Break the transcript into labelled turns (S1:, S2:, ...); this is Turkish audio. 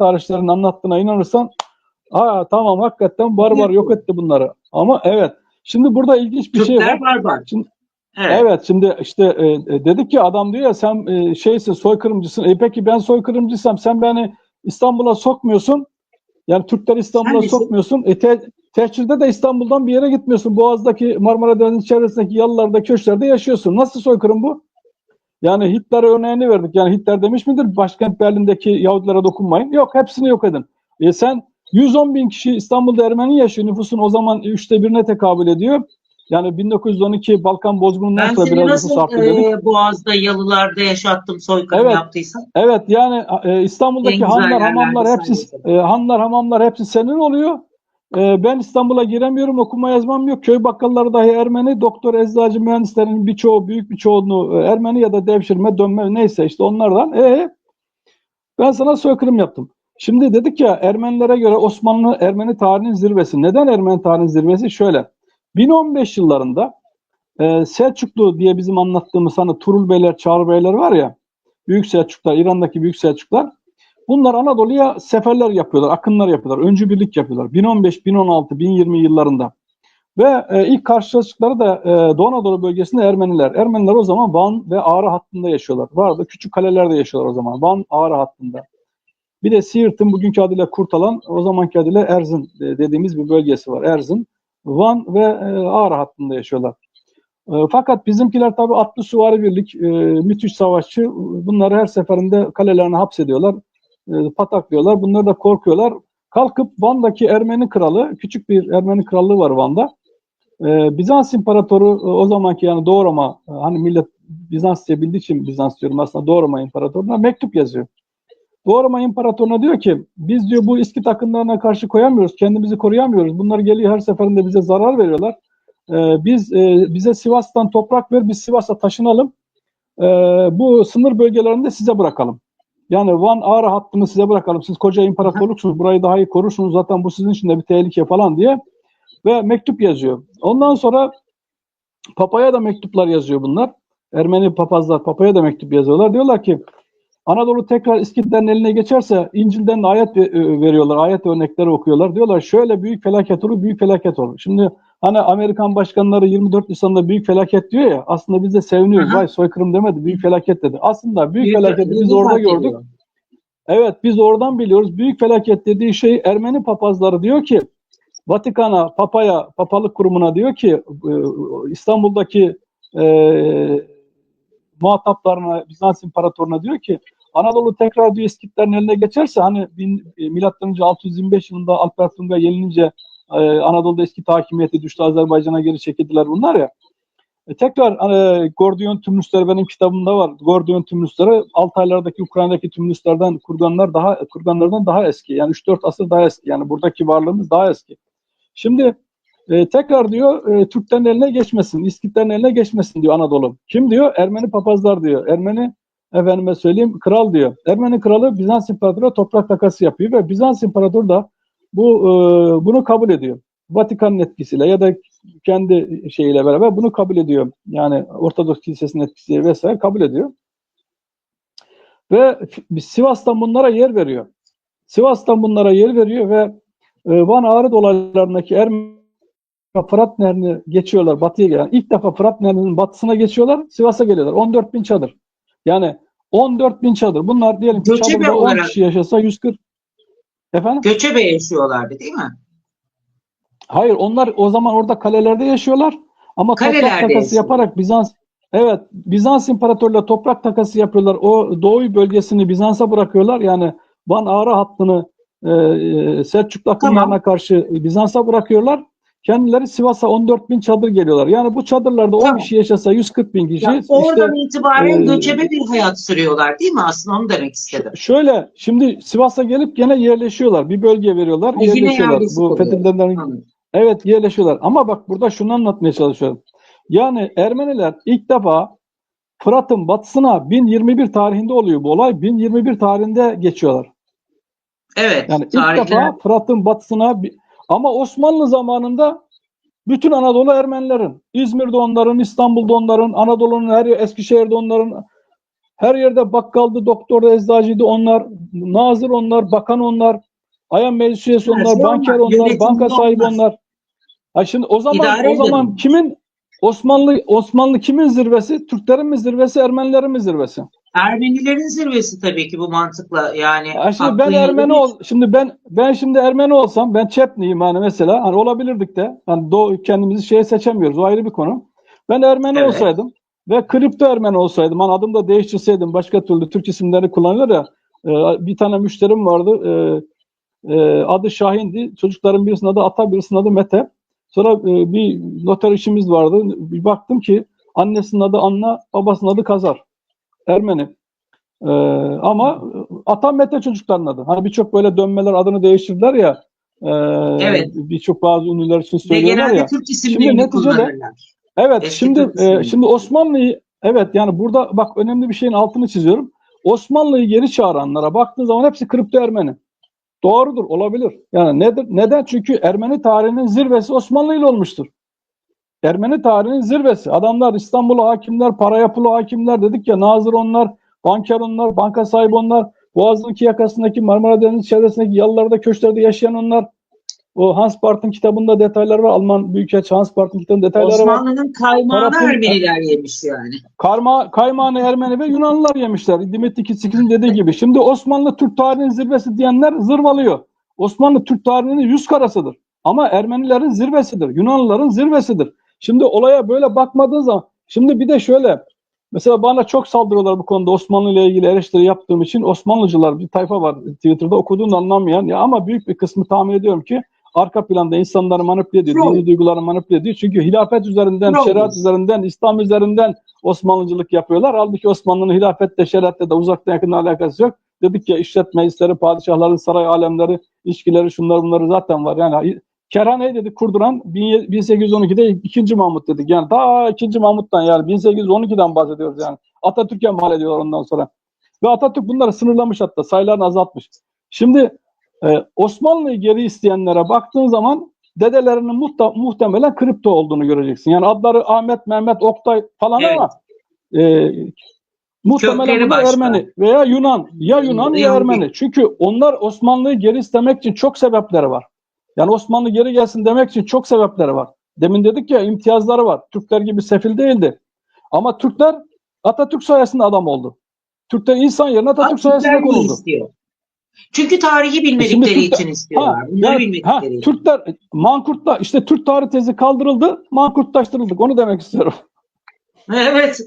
S1: tarihçilerin anlattığına inanırsan aa tamam hakikaten barbar yok etti bunları. Ama evet. Şimdi burada ilginç bir şey var.
S2: Türkler barbar.
S1: Şimdi-
S2: Evet.
S1: Evet şimdi işte e, e, dedik ki adam diyor ya sen e, şeysin soykırımcısın. E peki ben soykırımcıysam sen beni İstanbul'a sokmuyorsun. Yani Türkler İstanbul'a sokmuyorsun. E te, tehcirde de İstanbul'dan bir yere gitmiyorsun. Boğaz'daki Marmara Denizi çevresindeki yalılarda, köşklerde yaşıyorsun. Nasıl soykırım bu? Yani Hitler örneğini verdik. Yani Hitler demiş midir başkent Berlin'deki Yahudilere dokunmayın? Yok hepsini yok edin. E sen 110 bin kişi İstanbul'da Ermeni yaşıyor. Nüfusun o zaman üçte birine tekabül ediyor. Yani 1912 Balkan bozgunundan
S2: Ben
S1: sonra biraz nüfus
S2: nasıl
S1: arttı dedik.
S2: e, Boğaz'da, yalılarda yaşattım, soykırım
S1: Evet.
S2: yaptıysam.
S1: Evet yani e, İstanbul'daki hanlar, hamamlar hepsi e, hanlar, hamamlar hepsi senin oluyor. E, ben İstanbul'a giremiyorum, okuma yazmam yok. Köy bakkalları dahi Ermeni, doktor, eczacı, mühendislerin birçoğu, büyük bir çoğunluğu e, Ermeni ya da devşirme, dönme neyse işte onlardan. E ben sana soykırım yaptım. Şimdi dedik ya Ermenilere göre Osmanlı Ermeni tarihinin zirvesi. Neden Ermeni tarihinin zirvesi? Şöyle. 1015 yıllarında e, Selçuklu diye bizim anlattığımız hani Turul Beyler, Çağrı Beyler var ya Büyük Selçuklar, İran'daki Büyük Selçuklar bunlar Anadolu'ya seferler yapıyorlar, akınlar yapıyorlar, öncü birlik yapıyorlar. 1015, 1016, 1020 yıllarında. Ve e, ilk karşılaştıkları da e, Doğu Anadolu bölgesinde Ermeniler. Ermeniler o zaman Van ve Ağrı hattında yaşıyorlar. Vardı küçük kalelerde yaşıyorlar o zaman. Van, Ağrı hattında. Bir de Siirt'in bugünkü adıyla Kurtalan, o zamanki adıyla Erzin e, dediğimiz bir bölgesi var. Erzin, Van ve e, Ağrı hattında yaşıyorlar. E, Fakat bizimkiler tabii atlı süvari birlik, e, müthiş savaşçı. Bunları her seferinde kalelerine hapsediyorlar, e, pataklıyorlar. Bunlar da korkuyorlar. Kalkıp Van'daki Ermeni kralı, küçük bir Ermeni krallığı var Van'da. E, Bizans İmparatoru e, o zamanki yani Doğu Roma, e, hani millet Bizans diye bildiği için Bizans diyorum aslında Doğu Roma İmparatorluğu'na mektup yazıyor. Doğu Roma İmparatorluğu'na diyor ki biz diyor bu İskit akınlarına karşı koyamıyoruz, kendimizi koruyamıyoruz. Bunlar geliyor her seferinde bize zarar veriyorlar. Biz bize Sivas'tan toprak ver, biz Sivas'a taşınalım. Bu sınır bölgelerini de size bırakalım. Yani Van Ağrı hattını size bırakalım. Siz koca imparatorluksunuz. Burayı daha iyi korursunuz. Zaten bu sizin için de bir tehlike falan diye. Ve mektup yazıyor. Ondan sonra Papa'ya da mektuplar yazıyor bunlar. Ermeni papazlar Papa'ya da mektup yazıyorlar. Diyorlar ki Anadolu tekrar İskitlerin eline geçerse İncil'den de ayet e, veriyorlar. Ayet örnekleri okuyorlar. Diyorlar şöyle büyük felaket olur, büyük felaket olur. Şimdi hani Amerikan başkanları 24 Nisan'da büyük felaket diyor ya aslında biz de seviniyoruz.
S2: Hı hı.
S1: Vay soykırım demedi, büyük felaket dedi. Aslında büyük,
S2: Büyük-
S1: felaketi biz orada gördük.
S2: ediyor.
S1: Evet biz oradan biliyoruz. Büyük felaket dediği şey Ermeni papazları diyor ki Vatikan'a, Papa'ya, Papalık kurumuna diyor ki e, İstanbul'daki e, muhataplarına, Bizans İmparatoruna diyor ki Anadolu tekrar diyor İskitlerin eline geçerse hani bin, e, milattan önce 625 yılında Alper Tunga yenilince e, Anadolu'da eski hakimiyeti düştü Azerbaycan'a geri çekildiler bunlar ya. E, tekrar e, Gordiyon tümlüsleri benim kitabımda var. Gordiyon tümlüsleri Altaylardaki Ukrayna'daki tümlüslerden kurganlar daha kurganlardan daha eski. Yani 3-4 asır daha eski. Yani buradaki varlığımız daha eski. Şimdi e, tekrar diyor e, Türklerin eline geçmesin, İskitlerin eline geçmesin diyor Anadolu. Kim diyor? Ermeni papazlar diyor. Ermeni efendime söyleyeyim kral diyor. Ermeni kralı Bizans İmparatoru'na toprak takası yapıyor ve Bizans İmparatoru da bu e, bunu kabul ediyor. Vatikan'ın etkisiyle ya da kendi şeyiyle beraber bunu kabul ediyor. Yani Ortodoks Kilisesi'nin etkisiyle vesaire kabul ediyor. Ve Sivas'tan bunlara yer veriyor. Sivas'tan bunlara yer veriyor ve e, Van Ağrı dolaylarındaki Ermeni Fırat Nehri'ni geçiyorlar batıya gelen. İlk defa Fırat Nehri'nin batısına geçiyorlar. Sivas'a geliyorlar. 14 bin çadır. Yani 14 bin çadır. Bunlar diyelim ki
S2: Göçebe
S1: çadırda 10
S2: olarak-
S1: kişi yaşasa 140. Efendim?
S2: Göçebe yaşıyorlardı değil mi?
S1: Hayır onlar o zaman orada kalelerde yaşıyorlar ama toprak
S2: Kalelerde
S1: takası
S2: yaşıyorlar.
S1: yaparak Bizans evet Bizans İmparatorluğu'yla toprak takası yapıyorlar. O doğu bölgesini Bizans'a bırakıyorlar. Yani Van Ağrı hattını e, e, Selçuklu akımlarına
S2: Tamam.
S1: karşı Bizans'a bırakıyorlar. Kendileri Sivas'a 14 bin çadır geliyorlar. Yani bu çadırlarda 10
S2: Tamam.
S1: kişi yaşasa 140 bin kişi.
S2: Ya,
S1: işte,
S2: oradan itibaren
S1: e,
S2: göçebe bir hayat sürüyorlar değil mi? Aslında onu demek istedim.
S1: şöyle şimdi Sivas'a gelip gene yerleşiyorlar. Bir bölge veriyorlar.
S2: Yine
S1: yerleşiyorlar. Bu
S2: Anladım.
S1: Evet yerleşiyorlar. Ama bak burada şunu anlatmaya çalışıyorum. Yani Ermeniler ilk defa Fırat'ın batısına 1021 tarihinde oluyor bu olay. 1021 tarihinde geçiyorlar.
S2: Evet.
S1: Yani ilk defa Fırat'ın batısına ama Osmanlı zamanında bütün Anadolu Ermenilerin, İzmir'de onların, İstanbul'da onların, Anadolu'nun her yer, Eskişehir'de onların Her yerde bakkaldı, doktordu, eczacıydı onlar, nazır onlar, bakan onlar, ayan meclis üyesi onlar,
S2: şey
S1: banker
S2: onlar,
S1: onlar, banka sahibi
S2: onlar.
S1: onlar. Ha şimdi o zaman
S2: İdare
S1: o zaman
S2: edelim.
S1: kimin Osmanlı Osmanlı kimin zirvesi? Türklerin mi zirvesi, Ermenilerin mi zirvesi?
S2: Ermenilerin zirvesi tabii ki bu mantıkla yani.
S1: Ya şimdi ben Ermeni ol şimdi ben ben şimdi Ermeni olsam ben Çepniyim hani mesela hani olabilirdik de hani doğu kendimizi şeye seçemiyoruz o ayrı bir konu. Ben Ermeni
S2: Evet.
S1: olsaydım ve kripto Ermeni olsaydım hani adımı da değiştirseydim başka türlü Türk isimleri kullanılır ya e, bir tane müşterim vardı e, e, adı Şahin'di çocukların birisinin adı Ata birisinin adı Mete sonra e, bir noter işimiz vardı bir baktım ki annesinin adı Anna babasının adı Kazar Ermeni. Ee, ama Atan Mete çocukların adı. Hani birçok böyle dönmeler adını değiştirdiler ya. e,
S2: Evet.
S1: Birçok bazı ünlüler için söylüyorlar ya.
S2: Türk isimlerini
S1: neticede-
S2: kullanırlar.
S1: Evet
S2: Eski
S1: şimdi e, şimdi Osmanlı'yı evet yani burada bak önemli bir şeyin altını çiziyorum. Osmanlı'yı geri çağıranlara baktığın zaman hepsi kripto Ermeni. Doğrudur, olabilir. Yani nedir? Neden? Çünkü Ermeni tarihinin zirvesi Osmanlı ile olmuştur. Ermeni tarihinin zirvesi. Adamlar İstanbul'a hakimler, para pulu hakimler dedik ya nazır onlar, banker onlar, banka sahibi onlar, Boğaz'ın iki yakasındaki Marmara Denizi çevresindeki yalılarda, köşklerde yaşayan onlar. O Hans Barth'ın kitabında detaylar var. Alman Büyükelçi Hans Barth'ın kitabında detayları var.
S2: Osmanlı'nın kaymağını Ermeniler yemiş yani.
S1: Karma, kaymağını Ermeni ve Yunanlılar yemişler. Dimitri Kitsik'in dediği gibi. Şimdi Osmanlı Türk tarihinin zirvesi diyenler zırvalıyor. Osmanlı Türk tarihinin yüz karasıdır. Ama Ermenilerin zirvesidir. Yunanlıların zirvesidir. Şimdi olaya böyle bakmadığın zaman şimdi bir de şöyle mesela bana çok saldırıyorlar bu konuda Osmanlı ile ilgili eleştiri yaptığım için Osmanlıcılar bir tayfa var Twitter'da okuduğunu anlamayan ya ama büyük bir kısmı tahmin ediyorum ki arka planda insanları manipüle ediyor, dini duyguları manipüle ediyor. Çünkü hilafet üzerinden,
S2: Troll.
S1: şeriat üzerinden, İslam üzerinden Osmanlıcılık yapıyorlar. Halbuki Osmanlı'nın hilafetle, şeriatle de uzaktan yakın alakası yok. Dedik ya işlet meclisleri, padişahların saray alemleri, ilişkileri, şunlar bunları zaten var. Yani Kerhane'yi dedik kurduran 1812'de ikinci Mahmut dedik. Yani daha ikinci Mahmut'tan yani 1812'den bahsediyoruz yani. Atatürk'e mal ediyorlar ondan sonra. Ve Atatürk bunları sınırlamış hatta sayılarını azaltmış. Şimdi e, Osmanlı'yı geri isteyenlere baktığın zaman dedelerinin muhta- muhtemelen kripto olduğunu göreceksin. Yani adları Ahmet, Mehmet, Oktay falan
S2: Evet.
S1: ama e, muhtemelen bunlar. Ermeni veya Yunan. Ya Yunan ya. Ermeni. Çünkü onlar Osmanlı'yı geri istemek için çok sebepleri var. Yani Osmanlı geri gelsin demek için çok sebepleri var. Demin dedik ya imtiyazları var. Türkler gibi sefil değildi. Ama Türkler Atatürk sayesinde adam oldu. Türkler insan yerine Atatürk
S2: Türkler
S1: sayesinde
S2: istiyor. Çünkü tarihi bilmedikleri
S1: Şimdi Türkler-
S2: için istiyorlar.
S1: Ha,
S2: Bunları
S1: yani-
S2: bilmedikleri
S1: ha,
S2: için.
S1: Türkler Mankurt'ta işte Türk tarih tezi kaldırıldı, Mankurtlaştırıldık. Onu demek istiyorum.
S2: Evet.